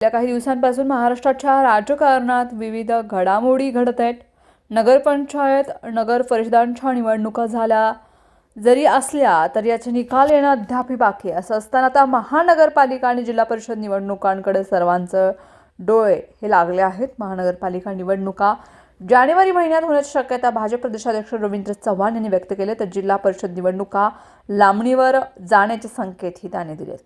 गेल्या काही दिवसांपासून महाराष्ट्राच्या राजकारणात विविध घडामोडी घडत आहेत. नगरपंचायत नगर परिषदांच्या निवडणुका झाल्या. जरी असल्या तर याचे निकाल येणं अद्यापही बाकी आहे. असं असताना आता महानगरपालिका आणि जिल्हा परिषद निवडणुकांकडे सर्वांचं डोळे हे लागले आहेत. महानगरपालिका निवडणुका जानेवारी महिन्यात होण्याची शक्यता भाजप प्रदेशाध्यक्ष रवींद्र चव्हाण यांनी व्यक्त केले तर जिल्हा परिषद निवडणुका लांबणीवर जाण्याचे संकेतही त्याने दिलेत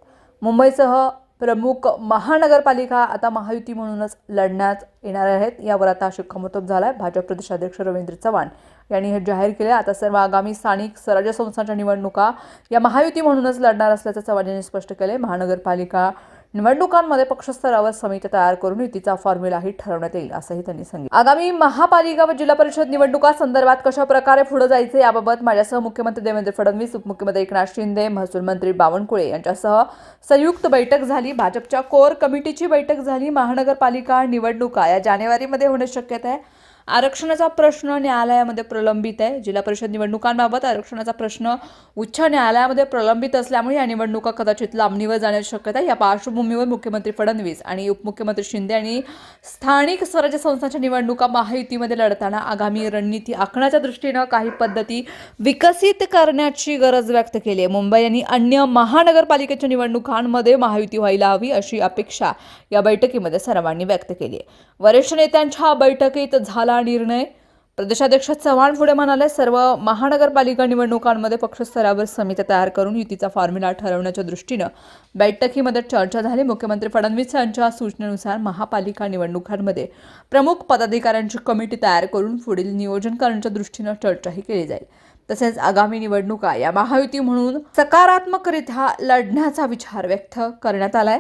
मुंबईसह प्रमुख महानगरपालिका आता महायुती म्हणूनच लढण्यात येणार आहेत. यावर आता शिक्कामोर्तब झाला आहे भाजप प्रदेशाध्यक्ष रवींद्र चव्हाण यांनी हे जाहीर केले. आता सर्व आगामी स्थानिक स्वराज्य संस्थांच्या निवडणुका या महायुती म्हणूनच लढणार असल्याचं चव्हाण यांनी स्पष्ट केले महानगरपालिका निवडणुकांमध्ये पक्षस्तरावर समिती तयार करून युतीचा फॉर्म्युलाही ठरवण्यात येईल असंही त्यांनी सांगितलं. आगामी महापालिका व जिल्हा परिषद निवडणुका संदर्भात कशा प्रकारे पुढे जायचे याबाबत माझ्यासह मुख्यमंत्री देवेंद्र फडणवीस उपमुख्यमंत्री एकनाथ शिंदे महसूल मंत्री बावनकुळे यांच्यासह संयुक्त बैठक झाली. भाजपच्या कोर कमिटीची बैठक झाली. महानगरपालिका निवडणुका या जानेवारीमध्ये होण्याची शक्यता आहे. आरक्षणाचा प्रश्न न्यायालयामध्ये प्रलंबित आहे. जिल्हा परिषद निवडणुकांबाबत आरक्षणाचा प्रश्न उच्च न्यायालयामध्ये प्रलंबित असल्यामुळे या निवडणुका कदाचित लांबणीवर जाण्याची शक्यता आहे. या पार्श्वभूमीवर मुख्यमंत्री फडणवीस आणि उपमुख्यमंत्री शिंदे यांनी स्थानिक स्वराज्य संस्थांच्या निवडणुका महायुतीमध्ये लढताना आगामी रणनीती आखण्याच्या दृष्टीनं काही पद्धती विकसित करण्याची गरज व्यक्त केली आहे. मुंबई आणि अन्य महानगरपालिकेच्या निवडणुकांमध्ये महायुती व्हायला हवी अशी अपेक्षा या बैठकीमध्ये सर्वांनी व्यक्त केली आहे. वरिष्ठ नेत्यांच्या बैठकीत झाला निर्णय. प्रदेशाध्यक्ष चव्हाण पुढे म्हणाले सर्व महानगरपालिका निवडणुकांमध्ये पक्षस्तरावर समिती तयार करून युतीचा फॉर्म्युला ठरवण्याच्या दृष्टीनं बैठकीमध्ये चर्चा झाली. मुख्यमंत्री फडणवीस यांच्या सूचनेनुसार महापालिका निवडणुकांमध्ये प्रमुख पदाधिकाऱ्यांची कमिटी तयार करून पुढील नियोजन करण्याच्या दृष्टीनं चर्चाही केली जाईल. तसेच आगामी निवडणुका या महायुती म्हणून सकारात्मकरित्या लढण्याचा विचार व्यक्त करण्यात आलाय.